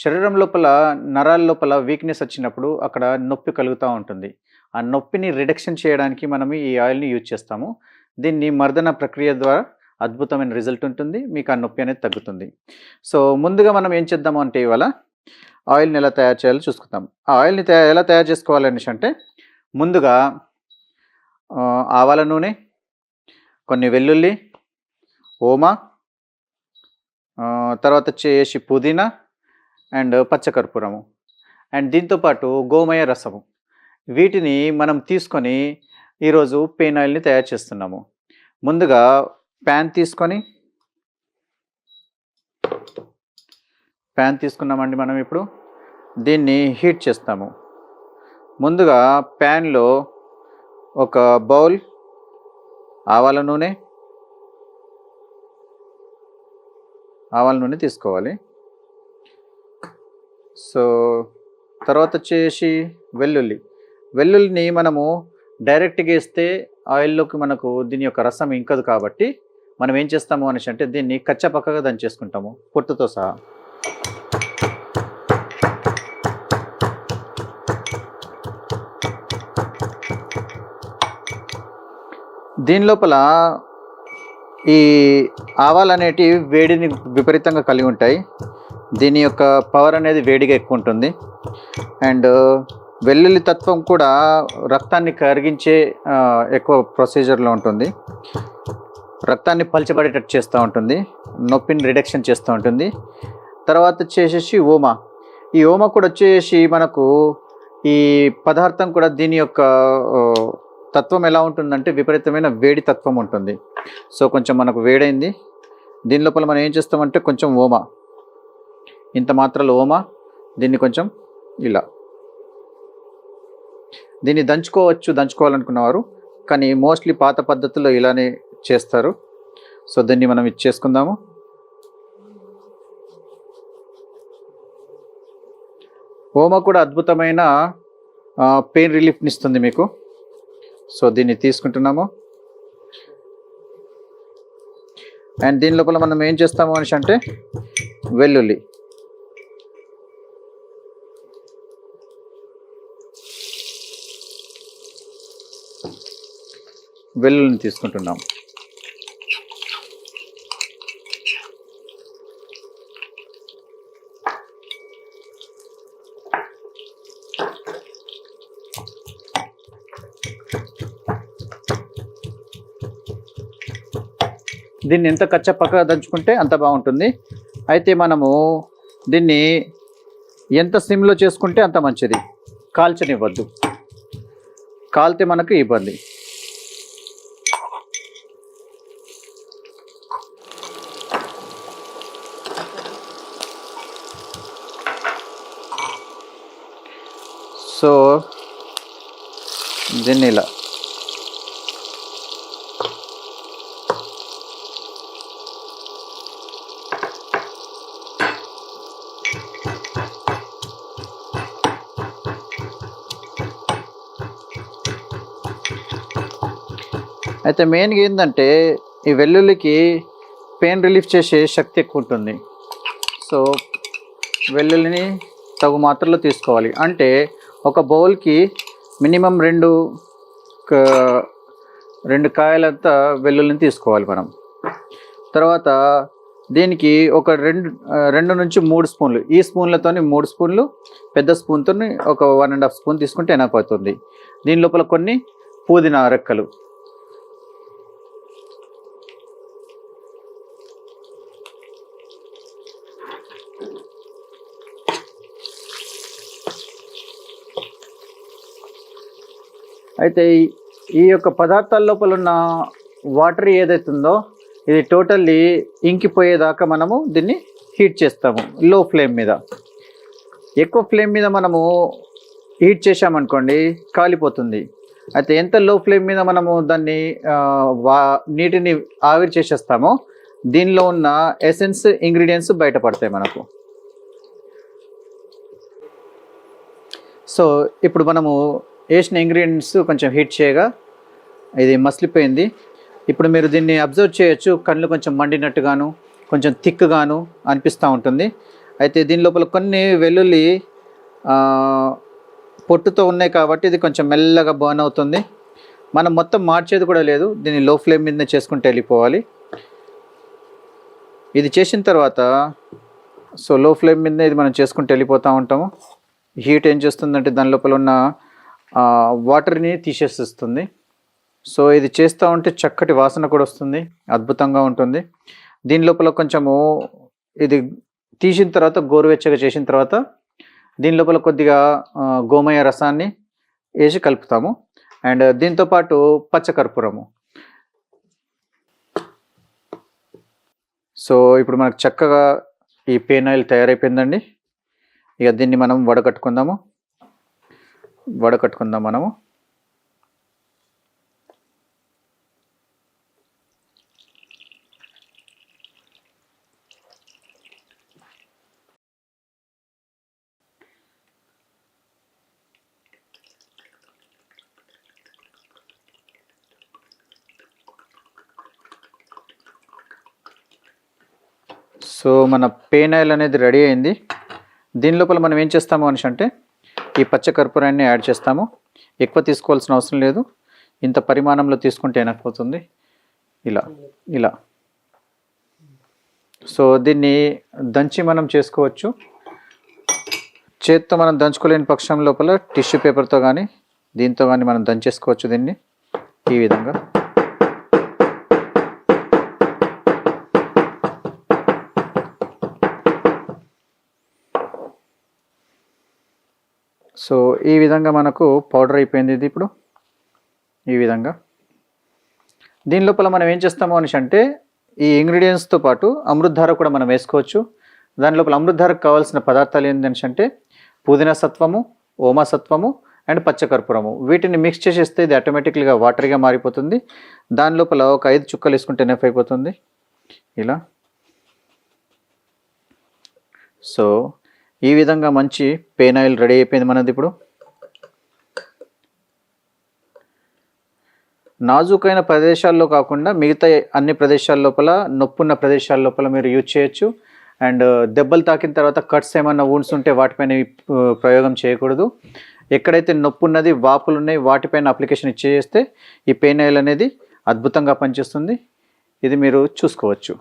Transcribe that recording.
శరీరం లోపల నరాల లోపల వీక్నెస్ వచ్చినప్పుడు అక్కడ నొప్పి కలుగుతూ ఉంటుంది. ఆ నొప్పిని రిడక్షన్ చేయడానికి మనం ఈ ఆయిల్ని యూజ్ చేస్తాము. దీన్ని మర్దన ప్రక్రియ ద్వారా అద్భుతమైన రిజల్ట్ ఉంటుంది. మీకు ఆ నొప్పి అనేది తగ్గుతుంది. సో ముందుగా మనం ఏం చేద్దాము అంటే ఇవాళ ఆయిల్ని ఎలా తయారు చేయాలో చూసుకుందాం. ఆ ఆయిల్ని ఎలా తయారు చేసుకోవాలనేసి అంటే ముందుగా ఆవాల నూనె కొన్ని వెల్లుల్లి ఓమా తర్వాత వచ్చేసి పుదీనా అండ్ పచ్చకర్పూరము అండ్ దీంతోపాటు గోమయ రసము. వీటిని మనం తీసుకొని ఈరోజు పెయిన్ ఆయిల్ని తయారు చేస్తున్నాము. ముందుగా ప్యాన్ తీసుకొని ప్యాన్ తీసుకున్నామండి మనం ఇప్పుడు. దీన్ని హీట్ చేస్తాము. ముందుగా ప్యాన్లో ఒక బౌల్ ఆవాల నూనె ఆవాల నూనె తీసుకోవాలి. సో తర్వాత వచ్చేసి వెల్లుల్లి. వెల్లుల్లిని మనము డైరెక్ట్గా వేస్తే ఆయిల్లోకి మనకు దీని యొక్క రసం ఇంకదు కాబట్టి మనం ఏం చేస్తాము అనేసి అంటే దీన్ని కచ్చపక్కగా దంచేసుకుంటాము పొట్టుతో సహా. దీని లోపల ఈ ఆవాలు అనేటివి వేడిని విపరీతంగా కలిగి ఉంటాయి. దీని యొక్క పవర్ అనేది వేడిగా ఎక్కువ ఉంటుంది. అండ్ uh, వెల్లుల్లి తత్వం కూడా రక్తాన్ని కరిగించే ఎక్కువ ప్రొసీజర్లో ఉంటుంది. రక్తాన్ని పలచబడేటట్టు చేస్తూ ఉంటుంది. నొప్పిని రిడక్షన్ చేస్తూ ఉంటుంది. తర్వాత వచ్చేసేసి ఓమా. ఈ ఓమా కూడా వచ్చేసి మనకు ఈ పదార్థం కూడా దీని యొక్క తత్వం ఎలా ఉంటుందంటే విపరీతమైన వేడి తత్వం ఉంటుంది. సో కొంచెం మనకు వేడైంది. దీని లోపల మనం ఏం చేస్తామంటే కొంచెం ఓమా. ఇంత మాత్రలో ఓమా దీన్ని కొంచెం ఇలా. దీన్ని దంచుకోవచ్చు దంచుకోవాలనుకున్నవారు. కానీ మోస్ట్లీ పాత పద్ధతిలో ఇలానే చేస్తారు. సో దీన్ని మనం ఇచ్చేసుకుందాము ఓమ కూడా అద్భుతమైన పెయిన్ రిలీఫ్ని ఇస్తుంది మీకు. సో దీన్ని తీసుకుంటున్నాము. అండ్ దీని లోపల మనం ఏం చేస్తాము అనేసి అంటే వెల్లుల్లి. వెల్లుల్లిని తీసుకుంటున్నాం. దీన్ని ఎంత కచ్చపక్క దంచుకుంటే అంత బాగుంటుంది. అయితే మనము దీన్ని ఎంత సిమ్లో చేసుకుంటే అంత మంచిది. కాల్చనివ్వద్దు. కాలితే మనకు ఇబ్బంది. సో దీన్ని ఇలా. అయితే మెయిన్గా ఏంటంటే ఈ వెల్లుల్లికి పెయిన్ రిలీఫ్ చేసే శక్తి ఎక్కువ ఉంటుంది సో వెల్లుల్లిని తగు మాత్రలో తీసుకోవాలి. అంటే ఒక బౌల్కి మినిమం రెండు రెండు కాయలంతా వెల్లుల్లిని తీసుకోవాలి మనం. తర్వాత దీనికి ఒక రెండు రెండు నుంచి మూడు స్పూన్లు ఈ స్పూన్లతోని మూడు స్పూన్లు పెద్ద స్పూన్తో ఒక వన్ అండ్ హాఫ్ స్పూన్ తీసుకుంటే ఎనకపోతుంది. దీని లోపల కొన్ని పుదీనా రెక్కలు అయితే ఈ- యొక్క పదార్థాల లోపల ఉన్న వాటర్ ఏదైతే ఉందో ఇది టోటల్లీ ఇంకిపోయేదాకా మనము దీన్ని హీట్ చేస్తాము లో ఫ్లేమ్ మీద. ఎక్కువ ఫ్లేమ్ మీద మనము హీట్ చేసామనుకోండి కాలిపోతుంది. అయితే ఎంత లో ఫ్లేమ్ మీద మనము దాన్ని వా నీటిని ఆవిరి చేసేస్తామో దీనిలో ఉన్న ఎసెన్స్ ఇంగ్రీడియంట్స్ బయటపడతాయి మనకు. సో ఇప్పుడు మనము వేసిన ఇంగ్రీడియంట్స్ కొంచెం హీట్ చేయగా ఇది మసిలిపోయింది. ఇప్పుడు మీరు దీన్ని అబ్జర్వ్ చేయొచ్చు. కళ్ళు కొంచెం మండినట్టుగాను కొంచెం థిక్గాను అనిపిస్తూ ఉంటుంది. అయితే దీని లోపల కొన్ని వెల్లుల్లి పొట్టుతో ఉన్నాయి కాబట్టి ఇది కొంచెం మెల్లగా బర్న్ అవుతుంది. మనం మొత్తం మార్చేది కూడా లేదు. దీన్ని లో ఫ్లేమ్ మీదనే చేసుకుంటే వెళ్ళిపోవాలి. ఇది చేసిన తర్వాత సో లో ఫ్లేమ్ మీద ఇది మనం చేసుకుంటూ వెళ్ళిపోతూ ఉంటాము. హీట్ ఏం చేస్తుందంటే దాని లోపల ఉన్న వాటర్ని తీసేస్తుంది సో ఇది చేస్తూ ఉంటే చక్కటి వాసన కూడా వస్తుంది. అద్భుతంగా ఉంటుంది. దీని లోపల కొంచెము ఇది తీసిన తర్వాత గోరువెచ్చగా చేసిన తర్వాత దీని లోపల కొద్దిగా గోమయ రసాన్ని వేసి కలుపుతాము. అండ్ దీంతో పాటు పచ్చకర్పూరము సో ఇప్పుడు మనకు చక్కగా ఈ పేన్ ఆయిల్ తయారైపోయిందండి. ఇక దీన్ని మనం వడగట్టుకుందాము. వడకట్టుకుందాం మనము. సో మన పేన్ ఆయిల్ అనేది రెడీ అయింది. దీని లోపల మనం ఏం చేస్తాము అనేసి అంటే ఈ పచ్చ కర్పూరాన్ని యాడ్ చేస్తాము. ఎక్కువ తీసుకోవాల్సిన అవసరం లేదు. ఇంత పరిమాణంలో తీసుకుంటే ఏనకపోతుంది. ఇలా ఇలా. సో దీన్ని దంచి మనం చేసుకోవచ్చు. చేత్తో మనం దంచుకోలేని పక్షం లోపల టిష్యూ పేపర్తో కానీ దీంతో కానీ మనం దంచేసుకోవచ్చు దీన్ని ఈ విధంగా. సో ఈ విధంగా మనకు పౌడర్ అయిపోయింది ఇది ఇప్పుడు. ఈ విధంగా. దీని లోపల మనం ఏం చేస్తాము అనేసి అంటే ఈ ఇంగ్రీడియంట్స్తో పాటు అమృతధార కూడా మనం వేసుకోవచ్చు. దాని లోపల అమృతధారకు కావాల్సిన పదార్థాలు ఏంటనేసి అంటే పుదీనా సత్వము ఓమా సత్వము అండ్ పచ్చకర్పూరము. వీటిని మిక్స్ చేసేస్తే ఇది ఆటోమేటిక్గా వాటర్గా మారిపోతుంది. దాని లోపల ఒక ఐదు చుక్కలు వేసుకుంటే నెఫ్ అయిపోతుంది. ఇలా. సో ఈ విధంగా మంచి పెయిన్ ఆయిల్ రెడీ అయిపోయింది మనది ఇప్పుడు. నాజూకైన ప్రదేశాల్లో కాకుండా మిగతా అన్ని ప్రదేశాల లోపల నొప్పున్న ప్రదేశాల లోపల మీరు యూజ్ చేయొచ్చు. అండ్ దెబ్బలు తాకిన తర్వాత కట్స్ ఏమైనా వూన్స్ ఉంటే వాటిపైన ప్రయోగం చేయకూడదు. ఎక్కడైతే నొప్పి ఉన్నది వాపులు ఉన్నాయి వాటిపైన అప్లికేషన్ ఇచ్చేస్తే ఈ పెయిన్ ఆయిల్ అనేది అద్భుతంగా పనిచేస్తుంది. ఇది మీరు చూసుకోవచ్చు.